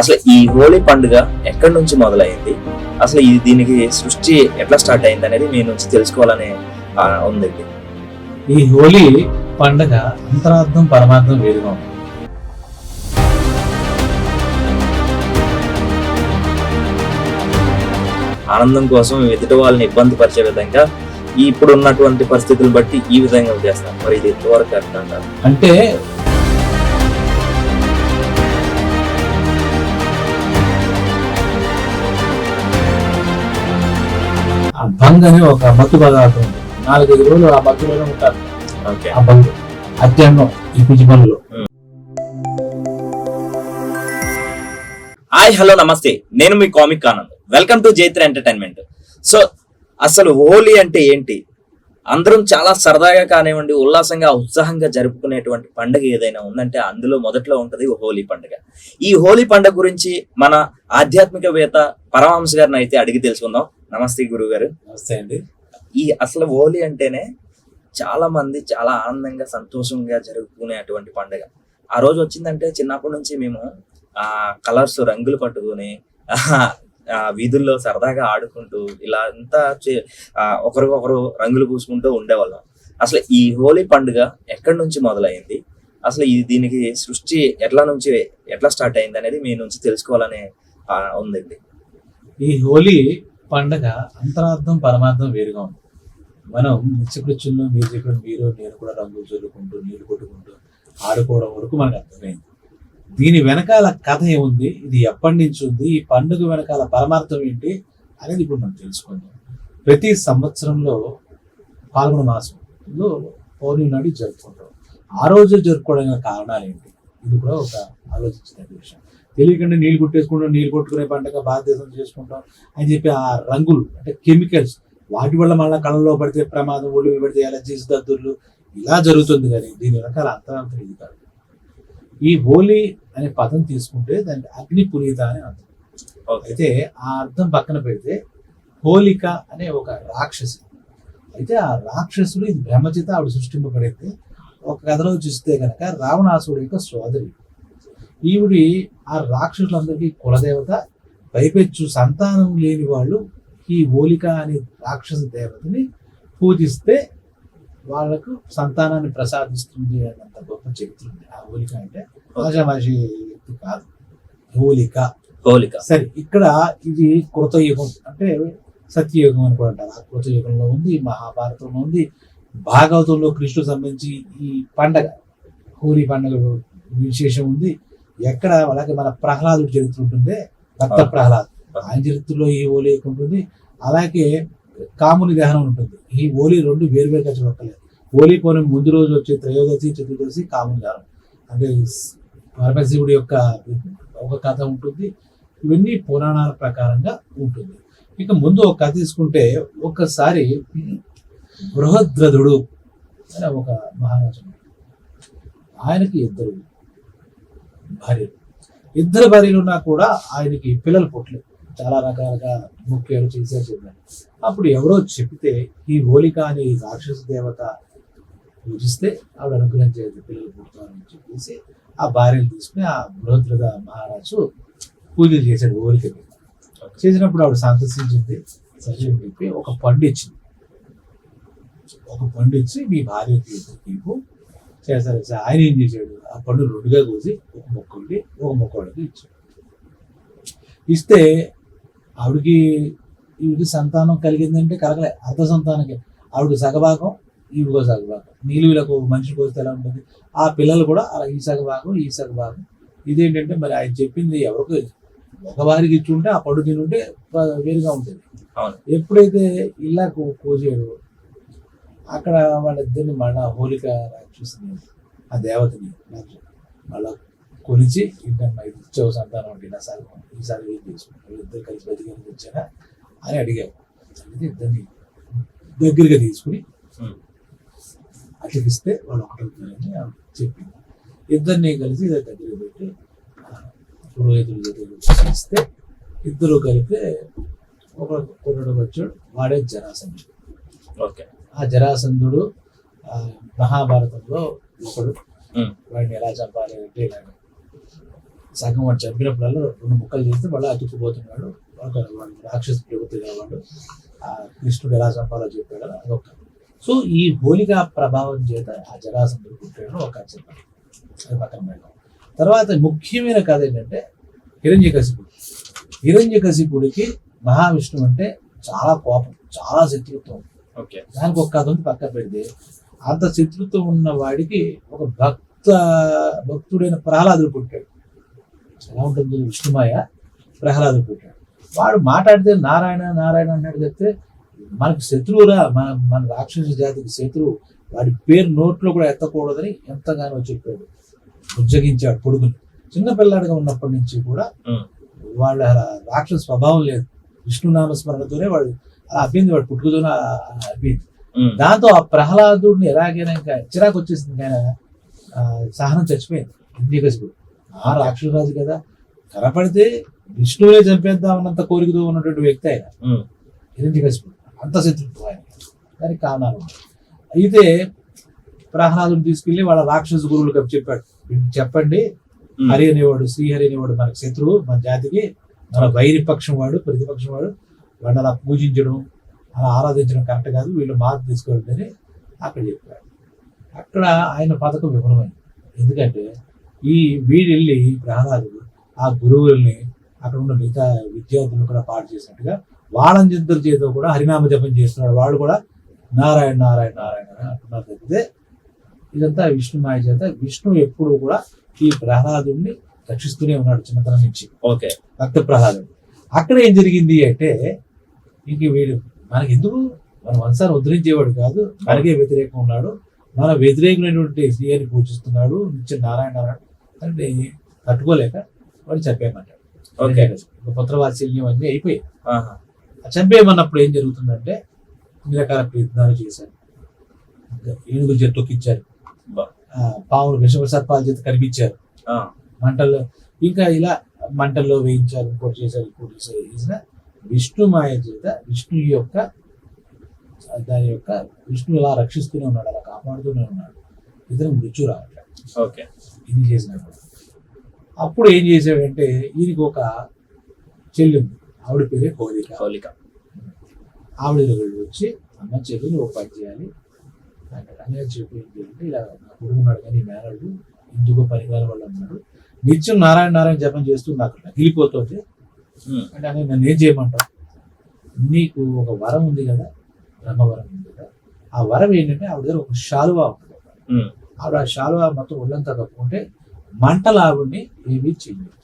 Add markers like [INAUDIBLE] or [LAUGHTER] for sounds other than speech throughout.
అసలు ఈ హోలీ పండుగ ఎక్కడి నుంచి మొదలైంది? అసలు ఈ దీనికి సృష్టి ఎట్లా స్టార్ట్ అయింది అనేది మీ నుంచి తెలుసుకోవాలనే ఉందండి. ఈ హోలీ పండగ అంతరార్థం పరమార్థం వేరుగా ఉంది. ఆనందం కోసం ఎదుటి వాళ్ళని ఇబ్బంది పరిచే విధంగా ఇప్పుడు ఉన్నటువంటి పరిస్థితులు బట్టి ఈ విధంగా చేస్తాం మరి ఇది ఎంతవరకు అంటారు? అంటే బంగ్ అనే ఒక మత్తు పదార్థం ఉంది. నాలుగైదు రోజులు ఆ మత్తులోనే ఉంటారు. ఆ బంగ్. అత్యంతం ఈ పిచ్చి పనులు. హాయ్ హలో నమస్తే. నేను మీ comic Anand. Welcome to Jaitra entertainment. So అసలు హోలీ అంటే ఏంటి? అందరం చాలా సరదాగా కానివ్వండి ఉల్లాసంగా ఉత్సాహంగా జరుపుకునేటువంటి పండుగ ఏదైనా ఉందంటే అందులో మొదట్లో ఉంటది హోలీ పండుగ. ఈ హోలీ పండుగ గురించి మన ఆధ్యాత్మికవేత్త పరమహంస గారిని అయితే అడిగి తెలుసుకుందాం. నమస్తే గురువు గారు నమస్తే అండి. ఈ అసలు హోలీ అంటేనే చాలా మంది చాలా ఆనందంగా సంతోషంగా జరుపుకునేటువంటి పండుగ. ఆ రోజు వచ్చిందంటే చిన్నప్పటి నుంచి మేము ఆ కలర్స్ రంగులు పట్టుకొని వీధుల్లో సరదాగా ఆడుకుంటూ ఇలా అంతా చే- ఒకరికొకరు రంగులు పూసుకుంటూ ఉండేవాళ్ళం. అసలు ఈ హోలీ పండుగ ఎక్కడి నుంచి మొదలైంది? అసలు ఈ దీనికి సృష్టి ఎట్లా నుంచి ఎట్లా స్టార్ట్ అయింది అనేది మీ నుంచి తెలుసుకోవాలనే ఉందండి. ఈ హోలీ పండగ అంతరార్థం పరమార్థం వేరుగా ఉంది. మనం నిత్యకృత్యంలో మీరు చెప్పిన మీరు నేను కూడా రంగులు చల్లుకుంటూ నీళ్ళు కొట్టుకుంటూ ఆడుకోవడం వరకు మనకు అర్థమైంది. దీని వెనకాల కథ ఏముంది? ఇది ఎప్పటి నుంచి ఉంది? ఈ పండుగ వెనకాల పరమార్థం ఏంటి? అనేది ఇప్పుడు మనం తెలుసుకుందాం. ప్రతి సంవత్సరంలో పాల్గొన మాసంలో పౌర్ణమి నాడు జరుపుకుంటాం. ఆ రోజు జరుపుకోవడానికి కారణాలు ఏంటి? ఇది కూడా ఒక ఆలోచించిన విషయం. తెలియకుండా నీళ్ళు కొట్టేసుకుంటాం నీళ్ళు కొట్టుకునే పండుగ భారతదేశం చేసుకుంటాం అని చెప్పి ఆ రంగులు అంటే కెమికల్స్ వాటి వల్ల మళ్ళీ కళ్ళలో పడితే ప్రమాదం ఒళ్ళు మీద పడితే అలర్జీస్ దద్దుర్లు ఇలా జరుగుతుంది కానీ దీని వెనకాల అంతరాంతరం ఇది కాదు. ఈ హోలీ అనే పదం తీసుకుంటే దానికి అగ్ని పునీత అని అర్థం. అయితే ఆ అర్థం పక్కన పెడితే హోలిక అనే ఒక రాక్షసి. అయితే ఆ రాక్షసుడు ఇది బ్రహ్మచేత ఆవిడ సృష్టింపబడితే ఒక కథలో చూస్తే గనక రావణాసుడు యొక్క సోదరి. ఈవిడి ఆ రాక్షసులందరికీ కులదేవత పైపెచ్చు సంతానం లేని వాళ్ళు ఈ హోలిక అనే రాక్షస దేవతని పూజిస్తే వాళ్ళకు సంతానాన్ని ప్రసాదిస్తుంది అన్నంత గొప్ప చరిత్ర ఉంది. ఆ హోలిక అంటే ఆషామాషి వ్యక్తి కాదు. హోలిక. హోలిక. సరే ఇక్కడ ఇది కృతయుగం. అంటే సత్యయుగం అని కూడా అంటారు. ఆ కృతయుగంలో ఉంది మహాభారతంలో ఉంది భాగవతంలో కృష్ణుడు సంబంధించి ఈ పండగ హోలీ పండగ విశేషం ఉంది. ఎక్కడ అలాగే మన ప్రహ్లాదుడి చరిత్ర ఉంటుంది భక్త ప్రహ్లాద్. ఆయన చరిత్రలో ఈ హోలీ ఉంటుంది అలాగే కాముని దహనం ఉంటుంది. ఈ హోలీ రెండు వేరు వేరుగా చూడక్కలేదు హోలీ పోనీ ముందు రోజు వచ్చే త్రయోదశి చతుర్దశి కాముని దహనం అంటే పరమశివుడి యొక్క ఒక కథ ఉంటుంది. ఇవన్నీ పురాణాల ప్రకారంగా ఉంటుంది. ఇక ముందు ఒక కథ తీసుకుంటే ఒక్కసారి బృహద్రథుడు అనే ఒక మహారాజు ఆయనకి ఇద్దరు భార్యలు. ఇద్దరు భార్యలు ఉన్నా కూడా ఆయనకి పిల్లలు పుట్టలేదు. చాలా రకాలుగా ముఖ్యాలు చేశారు చెప్పారు. అప్పుడు ఎవరో చెప్తే ఈ హోలిక అని రాక్షస దేవత పూజిస్తే ఆవిడ అనుగ్రహించేది పిల్లలు పుడతారని చెప్పేసి ఆ భార్యను తీసుకుని ఆ బృహద్రథ మహారాజు పూజలు చేశాడు హోలికకి చేసినప్పుడు ఆవిడ సంతసించింది సజీవం చెప్పి ఒక పండు ఇచ్చింది. ఒక పండు ఇచ్చి మీ భార్యకి ఇద్దరికి ఇవ్వు చేశారు. ఆయన ఏం చేశాడు? ఆ పండు రెండుగా కోసి ఒక మొక్క ఉండి ఒక మొక్క ఇచ్చాడు. ఇస్తే ఆవిడకి ఈవిడికి సంతానం కలిగిందంటే కలగలే అర్ధ సంతానకే. ఆవిడకి సగభాగం ఈవిడికో సగభాగం. నీలుగులకు మనిషి కోస్తే ఎలా ఉంటుంది? ఆ పిల్లలు కూడా అలా ఈ సగభాగం ఈ సగభాగం. ఇదేంటంటే మరి ఆయన చెప్పింది ఎవరికి మగవారికి ఇచ్చి ఉంటే ఆ పడు తిని ఉంటే ప- వేరుగా ఉంటుంది. ఎప్పుడైతే ఇలా కోసాడు అక్కడ వాళ్ళిద్దరిని మళ్ళా హోలిక రాక్షసుని ఆ దేవతని మళ్ళా కొలిచి ఏంటమ్మా ఇది ఇచ్చావు సంతానం అంటే నా సగం ఈసారి ఏం చేసుకుంటావు ఇద్దరు కలిసి బతికేందుకు వచ్చారా అని అడిగారు అడిగితే ఇద్దరిని దగ్గరగా తీసుకుని. అట్లకిస్తే వాళ్ళు ఒకటవుతారని చెప్పింది. ఇద్దరిని కలిసి దగ్గర పెట్టి పురోహితుల దగ్గర ఇస్తే ఇద్దరు కలిపితే ఒక కుర్రడు వచ్చాడు. వాడే జరాసంధుడు. ఓకే. ఆ జరాసంధుడు మహాభారతంలో ఒకడు. వాడిని ఎలా చంపాలి అంటే ఇలాగ సగం వాడు చంపినప్పుడల్లా రెండు ముక్కలు చేస్తే మళ్ళీ అతుక్కుపోతున్నాడు. ఒక వాడు రాక్షస ప్రవృత్తి వాడు ఆ కృష్ణుడు ఎలా చంపాలో చెప్పాడు. అదొక. సో ఈ హోలికా ప్రభావం చేత ఆ జరాసంధుడు పుట్టాడు ఒక చెప్పాలి అది పక్కన పెడదాం. తర్వాత ముఖ్యమైన కథ ఏంటంటే హిరణ్యకశిపుడు హిరణ్యకశిపుడికి మహావిష్ణువు అంటే చాలా కోపం చాలా శత్రుత్వం. ఓకే. దానికి ఒక కథ ఉంది పక్క పెడితే. అంత శత్రుత్వం ఉన్న వాడికి ఒక భక్త భక్తుడైన ప్రహ్లాదుడు పుట్టాడు. ఎలా ఉంటుంది విష్ణుమాయ ప్రహ్లాదుడు పుట్టాడు వాడు మాట్లాడితే నారాయణ నారాయణ అన్నాడు చెప్తే మనకు శత్రువురా మన మన రాక్షస జాతికి శత్రువు వాడి పేరు నోట్లో కూడా ఎత్తకూడదని ఎంతగానో చెప్పాడు. ఉజ్జగించాడు పొడుగుని చిన్న పిల్లాడిగా ఉన్నప్పటి నుంచి కూడా. వాళ్ళ రాక్షస స్వభావం లేదు. విష్ణునామ స్మరణతోనే వాడు అలా అబ్బింది వాడు పుట్టుకతోనే ఉమ్. దాంతో ఆ ప్రహ్లాదుడిని ఎలాగైనా ఇంకా చిరాకు వచ్చేసింది ఆయన ఆ, సహనం చచ్చిపోయింది. ఇంద్రియకశిపుడు ఆ రాక్షసరాజు కదా. కనపడితే విష్ణువునే చంపేద్దామన్నంత కోరికతో ఉన్నటువంటి వ్యక్తి ఆయన. హిరణ్యకశిపుడు అంత శత్రుత్వం ఆయన. దానికి కారణాలు. అయితే ప్రహ్లాదుని తీసుకెళ్ళి వాళ్ళ రాక్షస గురువులకు చెప్పాడు. చెప్పండి. హరి అనేవాడు శ్రీహరి అనేవాడు మనకు శత్రువు మన జాతికి మన వైరి పక్షం వాడు ప్రతిపక్షం వాడు. వాడిని అలా పూజించడం అలా ఆరాధించడం కరెక్ట్ కాదు. వీళ్ళు మార్పు తీసుకోవద్దు అని అక్కడ చెప్పాడు. అక్కడ ఆయన పథకం విఫలమైంది. ఎందుకంటే ఈ వీడు వెళ్ళి ప్రహ్లాదుడు ఆ గురువుల్ని అక్కడ ఉన్న మిగతా విద్యార్థులు కూడా పాటు చేసినట్టుగా వాళ్ళందరి చేత కూడా హరినామ జపం చేస్తున్నాడు. వాడు కూడా నారాయణ నారాయణ నారాయణ అని అంటున్నారు. తప్పితే ఇదంతా విష్ణు మాయ చేత విష్ణు ఎప్పుడు కూడా ఈ ప్రహ్లాదుడిని రక్షిస్తూనే ఉన్నాడు చిన్నతనం నుంచి. ఓకే. భక్త ప్రహ్లాదుడు. అక్కడ ఏం జరిగింది అంటే ఇంక వీడు మనకి ఎందుకు మన వంశాన్ని ఉద్ధరించేవాడు కాదు. మనకే వ్యతిరేకం ఉన్నాడు. మన వ్యతిరేకమైనటువంటి శ్రీహరిని పూజిస్తున్నాడు. నిత్య నారాయణ నారాయణ. అంటే తట్టుకోలేక వాడు చంపేయమంటాడు. ఓకే. పుత్రవాత్సల్యం అన్నీ అయిపోయాయి. చంపేయమన్నప్పుడు ఏం జరుగుతుందంటే అన్ని రకాల ప్రయత్నాలు చేశారు. ఏనుగుల చేత తొక్కిచ్చారు. పాములు విషమ సర్పాల చేత కనిపించారు. మంటల్లో ఇంకా ఇలా మంటల్లో వేయించారు ఇంకోటి చేశారు ఇంకోటి చేశారు. చేసిన విష్ణు మాయ చేత విష్ణు యొక్క దాని యొక్క విష్ణు ఇలా రక్షిస్తూనే ఉన్నాడు అలా కాపాడుతూనే ఉన్నాడు. ఇతను మృత్యు రావట్లేదు ఓకే. ఇది చేసినప్పుడు అప్పుడు ఏం చేశాడంటే ఈయనకి ఒక చెల్లి ఉంది. ఆవిడ పేరే కోరిక హోలిక ఆవిడ దగ్గరికి వచ్చి అమ్మ చెల్లి నువ్వు పని చేయాలి. చెప్పి ఏం చేయాలంటే ఇలా నా కొడుకు ఉన్నాడు కానీ మేనల్డు ఎందుకో పనికిరాని వాళ్ళు అన్నాడు నిత్యం నారాయణ నారాయణ జపం చేస్తూ నాకు నగిలిపోతుంది. అంటే అని నన్ను ఏం చేయమంటావు? నీకు ఒక వరం ఉంది కదా బ్రహ్మవరం ఉంది కదా. ఆ వరం ఏంటంటే ఆవిడ దగ్గర ఒక శాలువా ఉంటుంది. ఆవిడ ఆ శాలువా మొత్తం ఒళ్ళంతా కప్పుకుంటే మంటలు ఆవిడ్ని ఏమీ చేయలేదు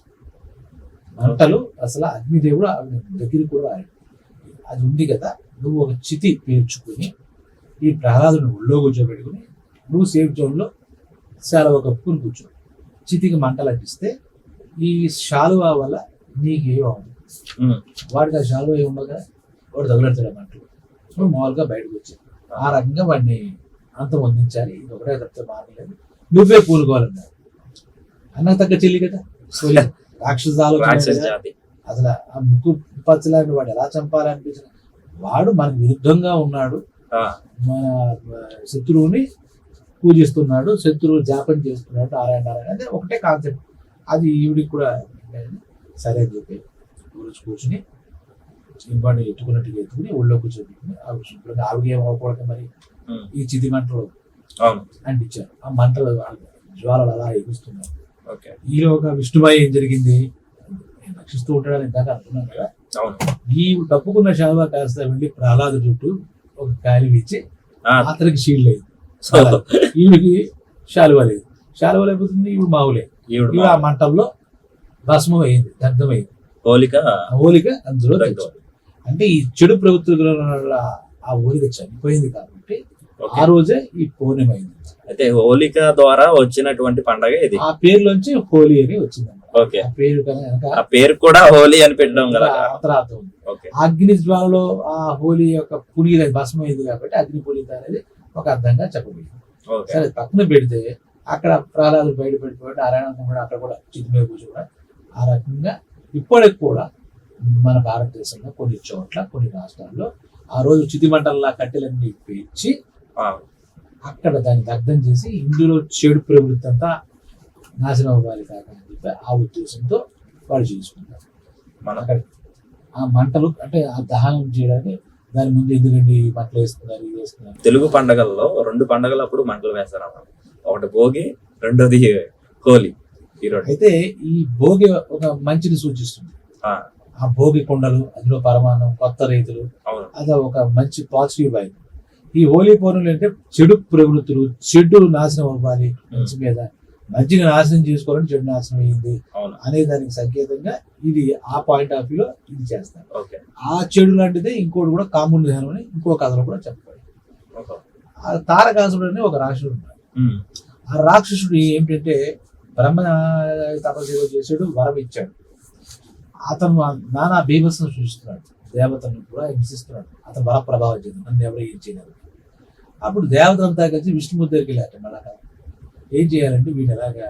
మంటలు అసలు అగ్నిదేవుడు ఆవిడ దగ్గరికి కూడా అది ఉంది కదా నువ్వు ఒక చితి పేర్చుకుని ఈ ప్రహ్లాదుని ఒళ్ళో కూర్చోబెట్టుకుని నువ్వు సేఫ్ జోన్లో శాలువా కప్పుకుని కూర్చో. చితికి మంటలు అంటిస్తే ఈ శాలువా వల్ల నీకు ఏం అవ్వదు. వాడికి ఆ శాలువా ఏమి ఉండదు కదా? వాడు తగులుతాడు ఆ మంటలు. నువ్వు మామూలుగా బయటకు వచ్చావు ఆ రకంగా వాడిని అంతం వందించాలి ఇది ఒకటే తప్పితే మారలేదు నువ్వే కూలుకోవాలన్నాడు అన్న తగ్గ చెల్లి కదా. పోలే. రాక్షస ఆలోచన రాక్షస కదా. జాతి. అసలు ఆ ముక్కు పచ్చలాంటి వాడు ఎలా చంపాలనిపించిన వాడు మనకు విరుద్ధంగా ఉన్నాడు. మన శత్రువుని పూజిస్తున్నాడు. శత్రువు జాపం చేస్తున్నాడు. నారాయణ నారాయణ. అదే ఒకటే కాన్సెప్ట్. అది ఈవిడికి కూడా సరే అని చెప్పి కూర్చు కూర్చుని ఇంబాడిని ఎత్తుకున్నట్టుగా ఎత్తుకుని ఒళ్ళో కూర్చోబెట్టుకుని ఆవిడ శుభ్రంగా ఆవిడ ఏం అవ్వకూడదు మరి. ఈ చితి మంటలు అవును. అంటించారు ఆ మంటలు ఆ జ్వాలలు అలా ఎగుస్తున్నాయి ఓకే. ఈలోగా విష్ణుబాయి ఏం జరిగింది? రక్షిస్తూ ఉంటాడని ఇందాక అనుకున్నాం కదా. అవును. ఈ కప్పుకున్న శాలువా కాస్త వెళ్ళి ప్రహ్లాద చుట్టూ ఒక కాలి ఇచ్చి ఆ. అతనికి షీల్డ్ సో ఈవిడికి శాలువా లేదు. శాలువా లేకపోతుంది ఈవిడ మావులే. ఈవిడ ఆ మంటల్లో భస్మం అయింది దగ్ధమైంది హోలిక ఆ హోలిక అందులో అంటే ఈ చెడు ప్రవృత్తుల వల్ల ఆ హోలిక చనిపోయింది కాబట్టి. ఆ రోజే ఈ పౌర్ణమైంది అయితే హోలిక ద్వారా వచ్చినటువంటి పండగ ఇది. ఆ పేరులోంచి హోలీ అని వచ్చింది ఓకే. ఆ పేరు ఆ పేరు కూడా హోలీ అని పెట్టడం అంతరార్థం ఉంది. ఓకే. అగ్ని జ్వాలలో ఆ హోలీ యొక్క పునీత భస్మం అయింది కాబట్టి అగ్ని పునీత అనేది ఒక అర్థంగా చెప్పబడింది. సరే పక్కన పెడితే అక్కడ ప్రహ్లాదులు బయట నారాయణ కూడా అక్కడ కూడా చితి మీద కూర్చో కూడా ఆ రకంగా ఇప్పటికి కూడా మన భారతదేశంలో కొన్ని చోట్ల కొన్ని రాష్ట్రాల్లో ఆ రోజు చితి మంటల్లా కట్టెలన్నీ పేర్చి. అక్కడ దాన్ని దగ్ధం చేసి ఇందులో చెడు ప్రవృత్తి అంతా నాశనం అవ్వాలి కాక అని చెప్పి ఆ ఉద్దేశంతో వాళ్ళు చేసుకుంటారు. మన అక్కడ ఆ మంటలు అంటే ఆ దహనం చేయడానికి దాని ముందు ఎందుకండి ఈ మంటలు వేస్తున్నారు ఇది వేస్తున్నారు? తెలుగు పండగల్లో రెండు పండగలప్పుడు మంటలు వేస్తారు అన్నమాట ఒకటి భోగి రెండోది హోలీ ఈ రెండు. అయితే ఈ భోగి ఒక మంచిని సూచిస్తుంది. ఆ, భోగి కొండలు అందులో పరమాణం కొత్త రైతులు. అది ఒక మంచి పాజిటివ్ వైబ్ ఈ హోలీ పౌర్ణమి అంటే చెడు ప్రవృత్తులు చెడు నాశనం అవ్వాలి మంచి మీద. మంచిని నాశనం చేసుకోవాలని చెడు నాశనం అయ్యింది అవును. అనే దానికి సంకేతంగా ఇది ఆ పాయింట్ ఆఫ్ వ్యూలో ఇది చేస్తారు. ఓకే. ఆ చెడు లాంటిదే ఇంకోటి కూడా కాముని ధ్యానం అని ఇంకో కథలో కూడా ఓహో. ఆ తారకాసుడు అని ఒక రాక్షసుడు ఉన్నాడు. ఆ రాక్షసుడు ఏంటంటే బ్రహ్మ తపస్సు చేశాడు వరం ఇచ్చాడు. అతను నానా బీభత్సం సృష్టిస్తున్నాడు. దేవతను కూడా హింసిస్తున్నాడు. అతను బల ప్రభావం చేయదు నన్ను ఎవరు ఏం చేయలేదు అప్పుడు దేవతలంతా కలిసి విష్ణుమూర్తి దగ్గరికి వెళ్ళారు మళ్ళా ఏం చేయాలంటే వీడు ఎలాగా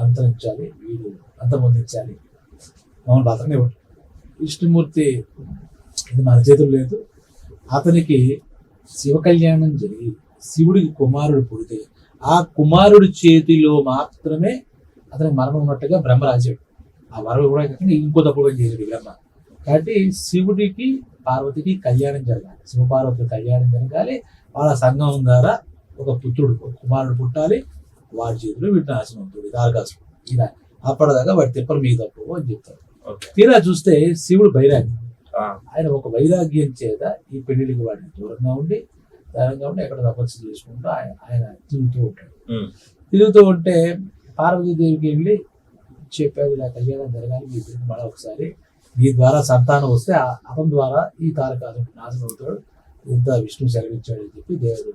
అంతరించాలి వీడు అంతమొందించాలి మమ్మల్ని బతకనే విష్ణుమూర్తి ఇది మన చేతులు లేదు. అతనికి శివ కళ్యాణం జరిగి శివుడికి కుమారుడు పుడితే ఆ కుమారుడి చేతిలో మాత్రమే అతనికి మరణం ఉన్నట్టుగా బ్రహ్మరాజాడు ఆ వరం కూడా కాకుండా ఇంకో తప్పుగా చేశాడు బ్రహ్మ కాబట్టి శివుడికి పార్వతికి కళ్యాణం జరగాలి. శివపార్వతి కళ్యాణం జరగాలి. వాళ్ళ సంఘం ద్వారా ఒక పుత్రుడు కుమారుడు పుట్టాలి. వాడి చేతిలో వీటి నాశనం అవుతుంది దారకాసు ఇలా అప్పటిదాకా వాడి తిప్పలు మీ తప్పు అని చెప్తారు. తీరా చూస్తే శివుడు బైరాగి. ఆయన ఒక వైరాగ్యం చేత ఈ పెళ్ళికి వాడిని దూరంగా ఉండి దూరంగా ఉండి ఎక్కడ తపస్సు చేసుకుంటూ ఆయన ఆయన తిరుగుతూ ఉంటాడు. తిరుగుతూ ఉంటే పార్వతీదేవికి వెళ్ళి చెప్పాడు ఇలా కళ్యాణం జరగాలి మీ ఇద్దరికి మళ్ళీ ఒకసారి. మీ ద్వారా సంతానం వస్తే ఆ- అతని ద్వారా ఈ తారకాసుడు నాశనం అవుతాడు. ఇంత విష్ణు సెలవిచ్చాడు అని చెప్పి దేవుడు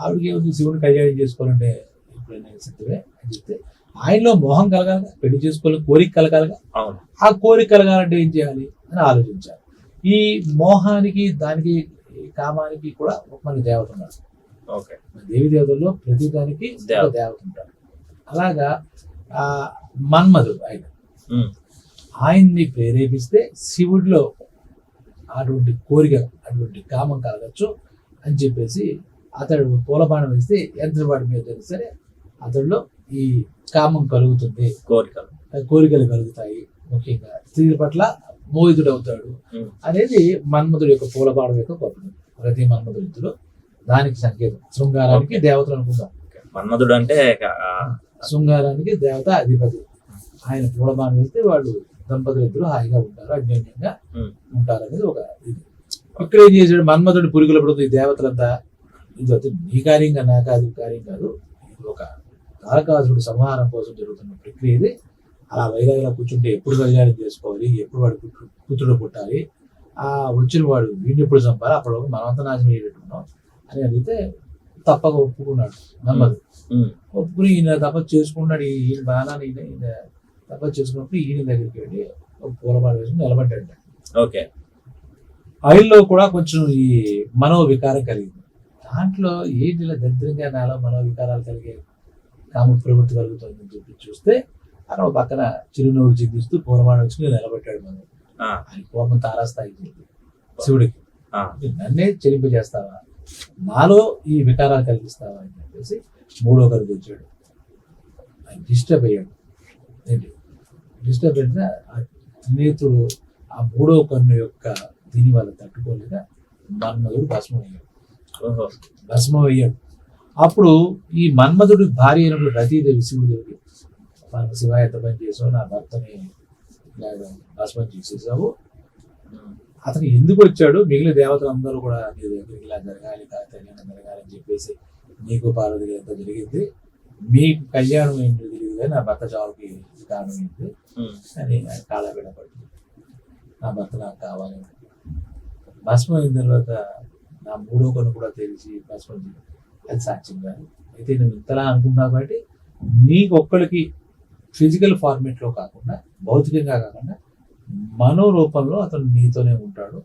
ఆవిడకి ఏముంది? శివుని కళ్యాణం చేసుకోవాలంటే ఎప్పుడైనా సిద్ధమే అని చెప్తే ఆయనలో మోహం కలగాలి పెళ్ళి చేసుకోవాలని కోరిక కలగాలిగా? అవును. ఆ కోరిక కలగాలంటే ఏం చేయాలి అని ఆలోచించాలి. ఈ మోహానికి దానికి ఈ కామానికి కూడా ఒక మన దేవత ఉన్నారు. దేవి దేవతల్లో ప్రతి దానికి దేవత. ఉంటారు. అలాగా మన్మధుడు ఆయన. ఆయన్ని ప్రేరేపిస్తే శివుడిలో అటువంటి కోరిక అటువంటి కామం కలగచ్చు అని చెప్పేసి అతడు పూలబాణం వేస్తే వాడి మీద సరే అతడిలో ఈ కామం కలుగుతుంది. కోరికలు. కోరికలు కలుగుతాయి ముఖ్యంగా. స్త్రీల పట్ల మోహితుడు అవుతాడు అనేది మన్మధుడు యొక్క పూలబాణం యొక్క గొప్పది ప్రతి మన్మధుడు దానికి సంకేతం. శృంగారానికి దేవతలు అనుకుందాం. మన్మధుడు అంటే శృంగారానికి దేవత అధిపతి. ఆయన పూలబాణం వేస్తే వాళ్ళు దంపతులు ఇద్దరు హాయిగా ఉంటారు అన్యోన్యంగా ఉంటారు అనేది ఒక ఇది. ఇక్కడ ఏం చేశాడు? మన్మధుడు పురుగుల పడుతుంది ఈ దేవతలంతా ఇది నీ కార్యంగా నా కాదు కార్యం కాదు. ఒక తారకాసురుడు సంహారం కోసం జరుగుతున్న ప్రక్రియ ఇది. అలా వైరాగ్యంగా కూర్చుంటే ఎప్పుడు కళ్యాణం చేసుకోవాలి ఎప్పుడు వాడు పుత్రుడు పుట్టాలి? ఆ వచ్చిన వాడు వీడిని ఎప్పుడు చంపాలి? అప్పుడు మనమంతా నాశనం అయ్యేట్టున్నాం అని అడిగితే తప్పక ఒప్పుకున్నాడు. ఉమ్, ఒప్పుకుని ఈయన తపస్సు చేసుకున్నాడు. ఈయన బాణాన్ని ఈయన ఈయన తపస్సు చేసుకున్నప్పుడు ఈయన దగ్గరికి వెళ్ళి ఒక పూలబాట వేసుకుని నిలబడ్డాడు. ఓకే. ఆయనలో కూడా కొంచెం ఈ మనోవికారం కలిగింది. దాంట్లో ఏంటి ఇలా దరిద్రంగా నాలో మనోవికారాలు కలిగే కామ ప్రవృత్తి కలుగుతుందని చెప్పి చూస్తే అక్కడ ఒక పక్కన చిరునవ్వు చిందిస్తూ పూలబాణ వచ్చి నిలబెట్టాడు మనం ఆయన కోపం తారాస్థాయికి శివుడికి. నన్నే చెలింపజేస్తావా నాలో ఈ వికారాలు కలిగిస్తావా అని చెప్పేసి మూడో కరు వచ్చాడు ఆయన డిస్టర్బ్ అయ్యాడు. ఏంటి? డిస్టర్బ్ అయితే ఆ స్నేహితుడు ఆ మూడో కన్ను యొక్క దీని వల్ల తట్టుకోలేక మన్మధుడు భస్మం అయ్యాడు భస్మం అయ్యాడు అప్పుడు ఈ మన్మధుడి భార్య అయినప్పుడు రతీదేవి శివుదేవికి మన శివ ఎంత పని చేసావు నా భర్తని భస్మం చేసేసావు. అతను ఎందుకు వచ్చాడు మిగిలిన దేవతలు అందరూ కూడా నీ దగ్గరికి ఇలా జరగాలి కళ్యాణం జరగాలి అని చెప్పేసి నీకు పార్వతికి ఎంత జరిగింది. మీకు కళ్యాణం ఏంటి కానీ నా భర్త చావుకి కారణం ఏంటి? అని కాళ్ళ పడుతుంది నా భర్త నాకు కావాలి. భస్మం అయిన తర్వాత నా మూడో కొను కూడా తెలిసి భస్మం. అది సాక్ష్యం కాదు. అయితే నువ్వు ఇంతలా అనుకున్నావు కాబట్టి నీకు ఒక్కడికి ఫిజికల్ ఫార్మేట్లో కాకుండా భౌతికంగా కాకుండా మనో రూపంలో అతను నీతోనే ఉంటాడు.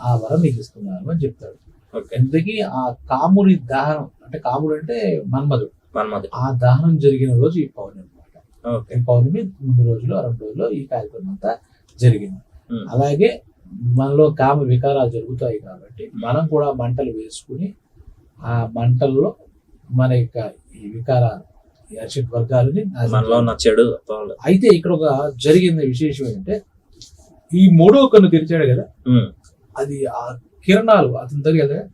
ఆ వరం నీకు ఇస్తున్నాను అని చెప్తాడు. ఎందుకీ ఆ కాముడి దహనం అంటే కాముడు అంటే మన్మధుడు. మన్మధుడు. ఆ దహనం జరిగిన రోజు ఈ పౌర్ణమి అనమాట. ఈ పౌర్ణమి ముందు రోజులో రెండు రోజుల్లో ఈ కార్యక్రమం అంతా జరిగింది. అలాగే మనలో కామ వికారాలు జరుగుతాయి కాబట్టి మనం కూడా మంటలు వేసుకుని ఆ మంటల్లో మన యొక్క ఈ వికారాలు అరిషట్ వర్గాలని మనలో ఉన్న చెడు వాళ్ళు. అయితే ఇక్కడ ఒక జరిగిన విశేషం ఏంటంటే ఈ మూడో కన్ను తెరిచాడు కదా అది ఆ కిరణాలు అతని దగ్గర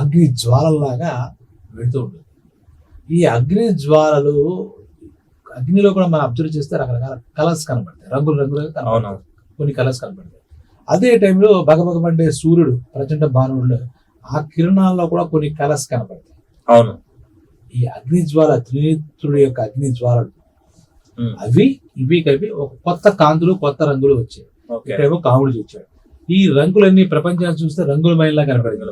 అగ్ని జ్వాలలాగా వెళుతూ ఉంటుంది. ఈ అగ్ని జ్వాలలు అగ్నిలో కూడా మనం అబ్జర్వ్ చేస్తే రకరకాల కలర్స్ కనబడతాయి. రంగులు రంగులుగా కనబడతాయి. కొన్ని కలర్స్ కనబడతాయి. అదే టైంలో బగబగమండే సూర్యుడు ప్రచండ భానుడు ఆ కిరణాల్లో కూడా కొన్ని కలర్స్ కనబడతాయి. అవును. ఈ అగ్ని జ్వాల త్రినేత్రుడి యొక్క అగ్ని జ్వాలలు. అవి ఇవి కలిపి ఒక కొత్త కాంతులు కొత్త రంగులు వచ్చాయి. ఇక్కడేమో కాముడు చూచాడు. ఈ రంగులన్నీ ప్రపంచాన్ని చూస్తే రంగులమయంలా కనపడింది.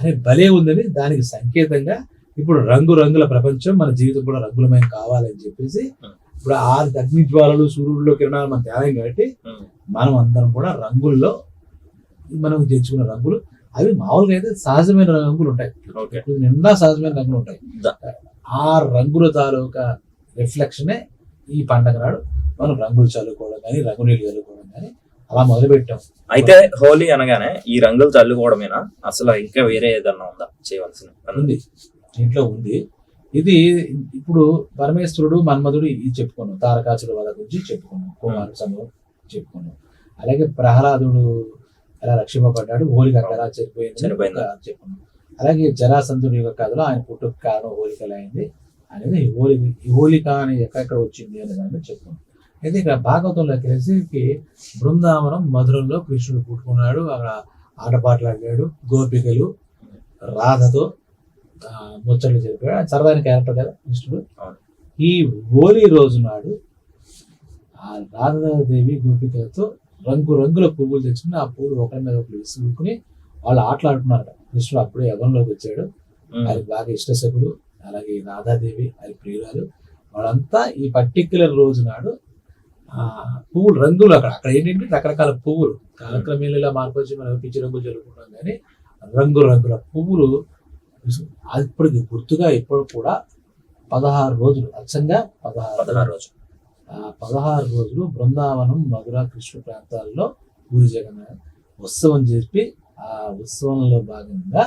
అరే భలే ఉందని దానికి సంకేతంగా ఇప్పుడు రంగు రంగుల ప్రపంచం మన జీవితం కూడా రంగులమయం కావాలని చెప్పేసి. ఇప్పుడు ఆ అగ్ని జ్వాలలు సూర్యుడిలో కిరణాలు మన తేలాం కాబట్టి మనం అందరం కూడా రంగుల్లో మనం తెచ్చుకున్న రంగులు అవి మామూలుగా అయితే సహజమైన రంగులు ఉంటాయి. నిండా సహజమైన రంగులు ఉంటాయి. ఆ రంగుల తాలూకా రిఫ్లెక్షనే ఈ పండగ నాడు మనం రంగులు చల్లుకోవడం కానీ రంగు నీళ్ళు చల్లుకోవడం కానీ అలా మొదలు పెట్టాం అయితే హోలీ అనగానే ఈ రంగులు చల్లుకోవడమేనా? అసలు ఇంకా వేరే ఏదన్నా ఉందా? చేయవలసిన? ఉంది. దీంట్లో ఉంది. ఇది ఇప్పుడు పరమేశ్వరుడు మన్మధుడు ఇది చెప్పుకున్నాం. తారకాసుడు వద గురించి చెప్పుకున్నాం. కుమార సమయం చెప్పుకున్నాం. అలాగే ప్రహ్లాదుడు ఎలా రక్షింపబడ్డాడు. హోలిక అక్కడ ఎలా చనిపోయింది చనిపోయింది. ఒక చెప్పుకున్నాం అలాగే జరాసంధుడి యొక్క కథలో ఆయన పుట్టుక కారణం హోలికలు అయింది అనేది హోలి ఈ హోలిక అని ఎక్కడెక్కడ వచ్చింది అనే దాని మీద చెప్పుకున్నాం అయితే ఇక్కడ భాగవతంలోకి తెలిసి బృందావనం మధురంలో కృష్ణుడు పుట్టుకున్నాడు. అక్కడ ఆటపాటలు ఆడాడు. గోపికలు రాధతో ముచ్చట్లు చెప్పాడు ఆయన సరదాని క్యారెక్టర్ కదా కృష్ణుడు. ఈ హోలీ రోజు నాడు ఆ రాధాదేవి గోపికలతో రంగు రంగుల పువ్వులు తెచ్చుకుని ఆ పువ్వులు ఒకరి మీద ఒకరు విసురుకుని వాళ్ళు ఆటలాడుకున్నారు కృష్ణుడు అప్పుడే యవనంలోకి వచ్చాడు. ఉమ్, ఆయనకి బాగా ఇష్టసకులు అలాగే రాధాదేవి ఆయన ప్రియురాలు. వాళ్ళంతా ఈ పర్టిక్యులర్ రోజు నాడు ఆ పువ్వులు రంగులు అక్కడ. అక్కడ ఏంటంటే రకరకాల పువ్వులు. కాలక్రమేణా ఇలా మార్పు వచ్చి మనం పిచ్చి రంగులు జరుపుకుంటాం కానీ రంగు రంగుల పువ్వులు అప్పటికి గుర్తుగా ఇప్పుడు కూడా పదహారు రోజులు. అచ్చంగా పదహారు పదహారు రోజు ఆ పదహారు రోజులు బృందావనం మధుర కృష్ణ ప్రాంతాల్లో పూరి జగన్నాథ్ ఉత్సవం చేసి ఆ ఉత్సవంలో భాగంగా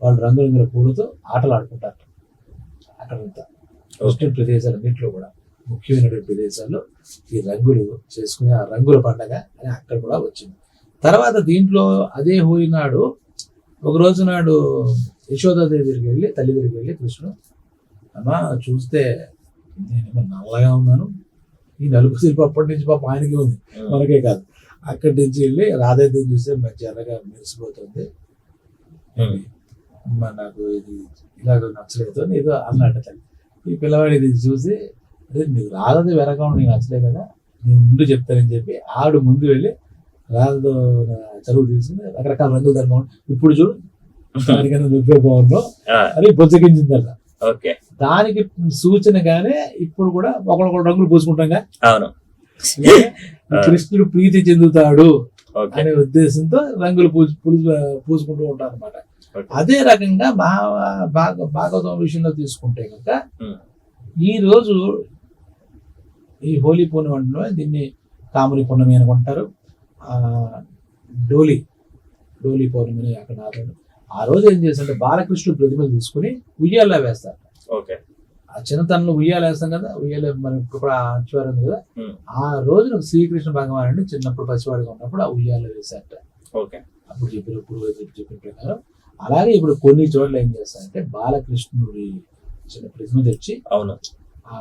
వాళ్ళు రంగురంగుల పూలతో ఆటలు ఆడుకుంటారు అక్కడంతా కృష్ణ ప్రదేశాలన్నింటిలో కూడా ముఖ్యమైనటువంటి ప్రదేశాల్లో ఈ రంగులు చేసుకునే ఆ రంగుల పండగ అని అక్కడ కూడా వచ్చింది. తర్వాత దీంట్లో అదే హోలీ నాడు ఒక రోజు నాడు యశోదాదేవి దగ్గరికి వెళ్ళి తల్లి దగ్గరికి వెళ్ళి కృష్ణుడు అమ్మా చూస్తే నేనేమో నల్లగా ఉన్నాను ఈ నలుపు శిల్ప అప్పటి నుంచి పాప ఆయనకి ఉంది. మనకే కాదు. అక్కడి నుంచి వెళ్ళి రాధేదేవి చూస్తే మంచి ఎర్రగా మెరిసిపోతుంది నాకు ఇది ఇలాగ నచ్చలేదు ఏదో అన్నట్టు తల్లి ఈ పిల్లవాడు ఇది చూసి అదే నీకు రాధది ఉండి నీకు నచ్చలే కదా నేను ముందు చెప్తానని చెప్పి ఆవిడ ముందు వెళ్ళి రాధతో చదువు తీసుకుని రకరకాల రంగులు ధర్మం. ఇప్పుడు చూడు [LAUGHS] దానికన్నా నువ్వే బాగున్నావు. అని బొజ్జగించిందట. ఓకే. దానికి సూచనగానే ఇప్పుడు కూడా ఒకరికొకరు రంగులు పూసుకుంటాంగా అవును. కృష్ణుడు ప్రీతి చెందుతాడు అనే ఉద్దేశంతో రంగులు పూజ పూసుకుంటూ ఉంటారు అనమాట. అదే రకంగా భాగవతం విషయంలో తీసుకుంటే కనుక. ఈ రోజు ఈ హోలీ పూర్ణిమ దీన్ని కాముని పూర్ణమి అనుకుంటారు ఆ డోలీ డోలీ పౌర్ణమిని అక్కడ ఆ రోజు ఏం చేశారంటే బాలకృష్ణుడు ప్రతిమలు తీసుకుని ఉయ్యాల్లో వేస్తారు. ఓకే. ఆ చిన్నతనంలో ఉయ్యాలు వేస్తాం కదా ఉయ్యాల మనం ఇప్పుడు ఆచారం ఉంది కదా. ఆ రోజున శ్రీకృష్ణ భగవానుడు చిన్నప్పుడు పసివాడిగా ఉన్నప్పుడు ఆ ఉయ్యాల్లో వేశారట. ఓకే. అప్పుడు చెప్పిన పురోహితుడు చెప్పిన ప్రకారం అలాగే ఇప్పుడు కొన్ని చోట్ల ఏం చేస్తారంటే బాలకృష్ణుడి చిన్న ప్రతిమ తెచ్చి అవును. ఆ,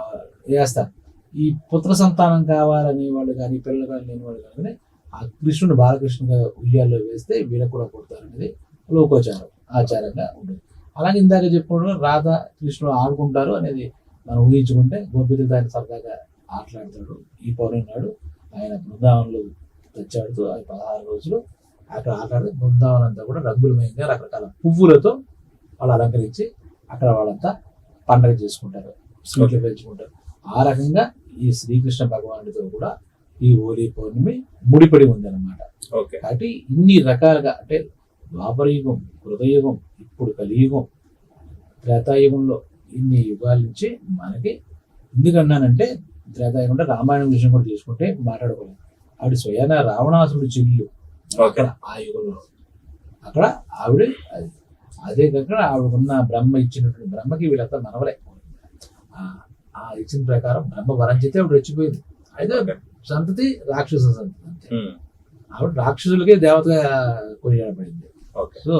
వేస్తారు. ఈ పుత్ర సంతానం కావాలని వాళ్ళు కానీ పిల్లలు కానీ లేని వాళ్ళు కానీ ఆ కృష్ణుడు బాలకృష్ణుగా ఉయ్యాల్లో వేస్తే వీళ్ళకు కూడా పుడతారు అనేది లోకోచారం ఆచారంగా ఉంటుంది. అలాగే ఇందాక చెప్పుకుంటూ రాధ కృష్ణుడు ఆడుకుంటారు అనేది మనం ఊహించుకుంటే గోపికలు దాన్ని సరదాగా ఆటలాడతాడు. ఈ పౌర్ణమి నాడు ఆయన బృందావనంలో తెచ్చాడుతూ అది పదహారు రోజులు అక్కడ ఆటలాడి బృందావనం అంతా కూడా రంగులమయంగా రకరకాల పువ్వులతో వాళ్ళు అలంకరించి అక్కడ వాళ్ళంతా పండగ చేసుకుంటారు స్వీట్లు పెంచుకుంటారు. ఆ రకంగా ఈ శ్రీకృష్ణ భగవానుడితో కూడా ఈ హోలీ పౌర్ణమి ముడిపడి ఉందన్నమాట. ఓకే. కాబట్టి ఇన్ని రకాలుగా అంటే ద్వాపరయుగం హృదయుగం ఇప్పుడు కలియుగం త్రేతాయుగంలో ఇన్ని యుగాల నుంచి మనకి ఎందుకన్నానంటే త్రేతాయుగం అంటే రామాయణం విషయం కూడా తీసుకుంటే మాట్లాడుకోలేదు ఆవిడ స్వయాన రావణాసురుడు చెల్లు ఓకే. ఆ యుగంలో. అక్కడ ఆవిడ అది. అదే కాక ఆవిడకున్న బ్రహ్మ ఇచ్చినటువంటి బ్రహ్మకి వీళ్ళంతా మనవలే. ఆ- ఇచ్చిన ప్రకారం బ్రహ్మ వరం చేస్తే ఆవిడ రెచ్చిపోయింది. అయితే సంతతి రాక్షస సంతతి అంతే. ఆవిడ రాక్షసులకే దేవతగా కొనియాడబడింది. సో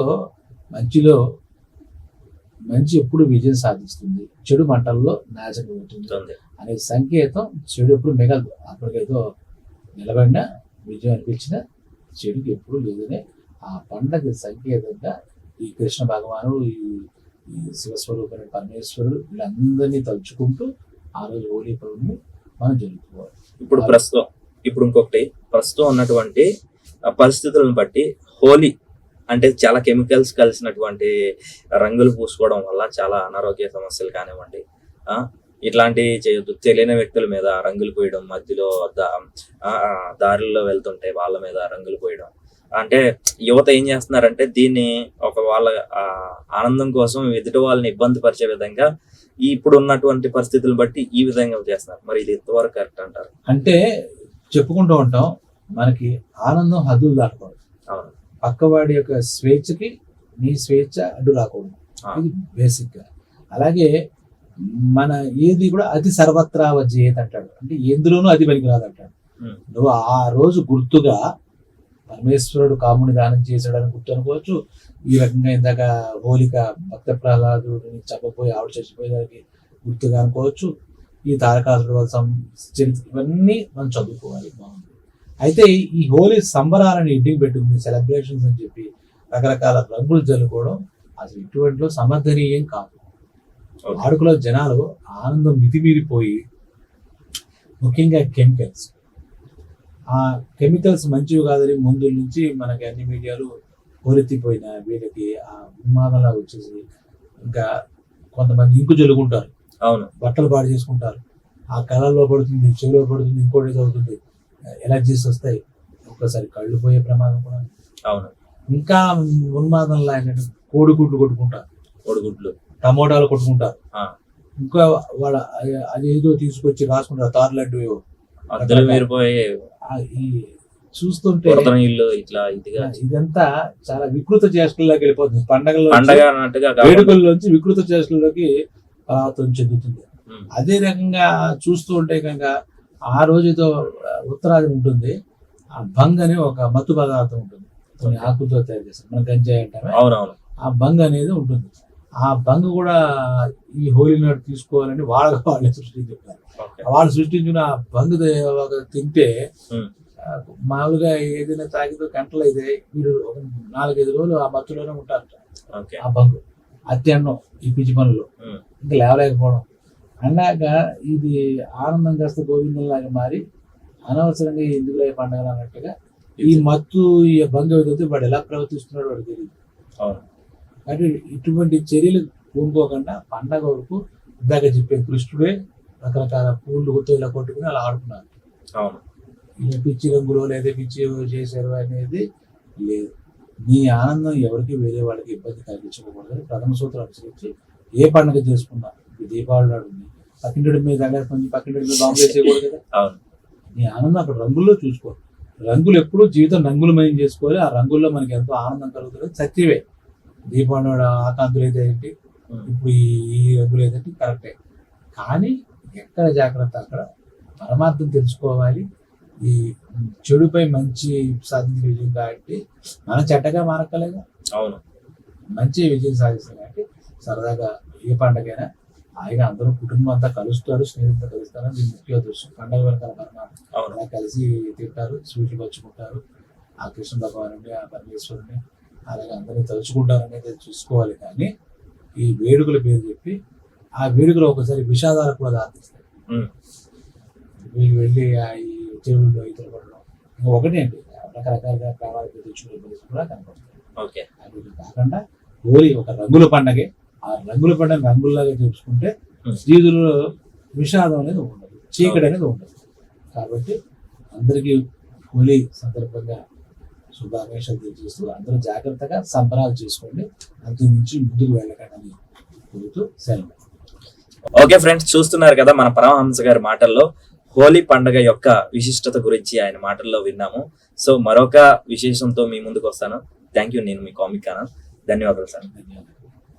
మంచిలో మంచి ఎప్పుడు విజయం సాధిస్తుంది. చెడు మంటల్లో నాశనం అవుతుంది. అనే సంకేతం చెడు ఎప్పుడు మిగలదు అప్పటికేదో నిలబడిన విజయం అనిపించిన చెడుకి ఎప్పుడు లేదనే ఆ పండగ సంకేతంగా ఈ కృష్ణ భగవానుడు ఈ శివస్వరూపమైన పరమేశ్వరుడు వీళ్ళందరినీ తలుచుకుంటూ ఆ రోజు హోలీ పర్వని మనం జరుపుకోవాలి. ఇప్పుడు ప్రస్తుతం ఇప్పుడు ఇంకొకటి ప్రస్తుతం ఉన్నటువంటి పరిస్థితులను బట్టి హోలీ అంటే చాలా కెమికల్స్ కలిసినటువంటి రంగులు పూసుకోవడం వల్ల చాలా అనారోగ్య సమస్యలు కానివ్వండి. ఆ, ఇట్లాంటివి చేయొద్దు. తెలియని వ్యక్తుల మీద రంగులు పోయడం మధ్యలో ఆ, దారిలో వెళ్తుంటే వాళ్ళ మీద రంగులు పోయడం. అంటే యువత ఏం చేస్తున్నారంటే దీన్ని ఒక వాళ్ళ ఆనందం కోసం ఎదుటి వాళ్ళని ఇబ్బంది పరిచే విధంగా ఈ ఇప్పుడు ఉన్నటువంటి పరిస్థితులను బట్టి ఈ విధంగా చేస్తున్నారు. మరి ఇది ఎంతవరకు కరెక్ట్ అంటారు? అంటే చెప్పుకుంటూ ఉంటాం మనకి ఆనందం హద్దులు దాటకూడదు పక్కవాడి యొక్క స్వేచ్ఛకి నీ స్వేచ్ఛ అడ్డు రాకూడదు. ఇది బేసిక్గా అలాగే మన ఏది కూడా అతి సర్వత్రా వచ్చేది అంటాడు. అంటే ఎందులోనూ అది పనికిరాదు అంటాడు. నువ్వు ఆ రోజు గుర్తుగా పరమేశ్వరుడు కాముని దానం చేశాడని గుర్తు అనుకోవచ్చు ఈ రకంగా ఇందాక హోలిక భక్త ప్రహ్లాదుడిని చెప్పబోయి ఆవిడ చచ్చిపోయేదానికి గుర్తుగా అనుకోవచ్చు. ఈ తారకాసుడు వాళ్ళ చరిత్ర ఇవన్నీ మనం చదువుకోవాలి. బాగుంది అయితే ఈ హోలీ సంబరాలను ఇంటికి పెట్టింది సెలబ్రేషన్స్ అని చెప్పి రకరకాల రంగులు జల్లుకోవడం అసలు ఇటువంటిలో సమర్థనీయం కాదు. వాడుకలో జనాలు ఆనందం మితిమీరిపోయి ముఖ్యంగా కెమికల్స్ ఆ కెమికల్స్ మంచివి కాదని ముందు నుంచి మనకి అన్ని మీడియాలు హోరెత్తిపోయిన వీళ్ళకి ఆ ఉన్మాదంలా వచ్చేసి ఇంకా కొంతమంది ఇంకు జల్లుకుంటారు. అవును. బట్టలు పాడు చేసుకుంటారు. ఆ కళల్లో పడుతుంది చెవిలో పడుతుంది ఇంకోటి అవుతుంది. ఎలర్జీస్ వస్తాయి. ఒక్కసారి కళ్ళు పోయే ప్రమాదం కూడా. అవును. ఇంకా ఉన్మాదంలా ఏంటంటే కోడిగుడ్లు కొట్టుకుంటారు కోడిగుడ్లు. టమోటాలు కొట్టుకుంటారు. ఇంకా వాళ్ళ అది- అదేదో తీసుకొచ్చి రాసుకుంటారు తారు లడ్డు మీరిపోయి చూస్తుంటే ఇట్లా ఇదిగా ఇదంతా చాలా వికృత చేష్టల్లోకి వెళ్ళిపోతుంది. పండగల్లో పండగ అన్నట్టుగా వేడుకల్లోంచి వికృత చేష్టల్లోకి పరావతం చెందుతుంది. అదే రకంగా చూస్తూ ఉంటే కనుక ఆ రోజుతో ఉత్తరాది ఉంటుంది. ఆ భంగ్ అనే ఒక మత్తు పదార్థం ఉంటుంది. కొన్ని ఆకులతో తయారు చేస్తారు. మనం గంజాయి అంటామే. అవునవును. ఆ బంగ్ అనేది ఉంటుంది. ఆ బంగ్ కూడా ఈ హోలీ నాడు తీసుకోవాలని వాళ్ళ [LAUGHS] వాళ్ళే సృష్టించారు ఓకే. వాళ్ళు సృష్టించిన ఆ బంగ్ తింటే మామూలుగా ఏదైనా తాగితే గంటలు అయితే వీడు ఒక నాలుగైదు రోజులు ఆ మత్తులోనే ఉంటారు ఓకే. ఆ బంగు. అతి అన్నం ఈ పిచ్చి పనులు. ఇంకా లేవలేకపోవడం. అన్నాక ఇది ఆనందం కాస్త గోవిందంలాగా మారి అనవసరంగా ఎందుకు పండగలు అన్నట్టుగా ఈ మత్తు ఈ భంగ విధంతో వాడు ఎలా ప్రవర్తిస్తున్నాడు వాడు తెలియదు అవును. కాబట్టి ఇటువంటి చర్యలు పూనుకోకుండా పండగ వరకు ఇందాక చెప్పే కృష్ణుడే రకరకాల పూలు గుర్తు ఇలా కొట్టుకుని అలా ఆడుకున్నారు. అవును. ఇలా పిచ్చి రంగులో లేదా పిచ్చి చేశారు అనేది లేదు. నీ ఆనందం ఎవరికి వేరే వాళ్ళకి ఇబ్బంది కలిగించకూడదని ప్రథమ సూత్రం అనుసరించి ఏ పండుగ చేసుకున్నా దీపావళి నాడు ఉంది. పక్కింటి మీద తగలేసుకొని పక్కింటి మీద బాంబు వేసేయకూడదు కదా. అవును. నీ ఆనందం అక్కడ రంగుల్లో చూసుకో. రంగులు ఎప్పుడూ జీవితం రంగులమయం చేసుకోవాలి. ఆ రంగుల్లో మనకి ఎంతో ఆనందం కలుగుతుంది. సత్యవే దీపావళి నాడు ఆ కాంతులు అయితే ఏంటి? ఇప్పుడు ఈ ఈ రంగులు ఏదంటే కరెక్టే. కానీ ఎక్కడ జాగ్రత్త అక్కడ? పరమార్థం తెలుసుకోవాలి. ఈ చెడుపై మంచి సాధించిన విజయం కాబట్టి మన చెడ్డగా మారక్కలేగా అవును. మంచి విజయం సాధిస్తాం కాబట్టి సరదాగా ఏ పండగైనా హాయిగా అందరూ కుటుంబం అంతా కలుస్తారు స్నేహితులతో కలుస్తారు. దీని ముఖ్య ఉద్దేశం. పండగ వెనకాల అలా కలిసి తింటారు స్వీట్లు పంచుకుంటారు. ఆ కృష్ణ భగవానుని ఆ పరమేశ్వరుని అలాగే అందరినీ తలుచుకుంటారు అనేది చూసుకోవాలి కానీ ఈ వేడుకల పేరు చెప్పి ఆ వేడుకలు ఒకసారి విషాదాలకు కూడా దారిస్తాయి వీళ్ళు వెళ్ళి ఆ ఈ చెరువుల్లో ఈతలు పడడం. ఒకటే అండి రకరకాలుగా ప్రాణాలకు తెచ్చుకునే పరిస్థితులు కూడా కనపడుతుంది ఓకే. అది కాకుండా హోలీ ఒక రంగుల పండగే. ఆ రంగుల పండుగ రంగుల్లాగా చేసుకుంటే. జీవితంలో విషాదం అనేది ఉండదు చీకటి అనేది ఉండదు. కాబట్టి అందరికీ హోలీ సందర్భంగా శుభాకాంక్షలు తెలియజేస్తూ అందరూ జాగ్రత్తగా సంబరాలు చేసుకోండి. అంతకు మించి ముందుకు వెళ్ళకండి కోరుతూ సెలవు. ఓకే ఫ్రెండ్స్ చూస్తున్నారు కదా మన పరమహంస గారి మాటల్లో. హోలీ పండుగ యొక్క విశిష్టత గురించి ఆయన మాటల్లో విన్నాము. సో మరొక విశేషంతో మీ ముందుకు వస్తాను. థ్యాంక్ యూ నేను మీ కామిక్ ధన్యవాదాలు సార్. ధన్యవాదాలు.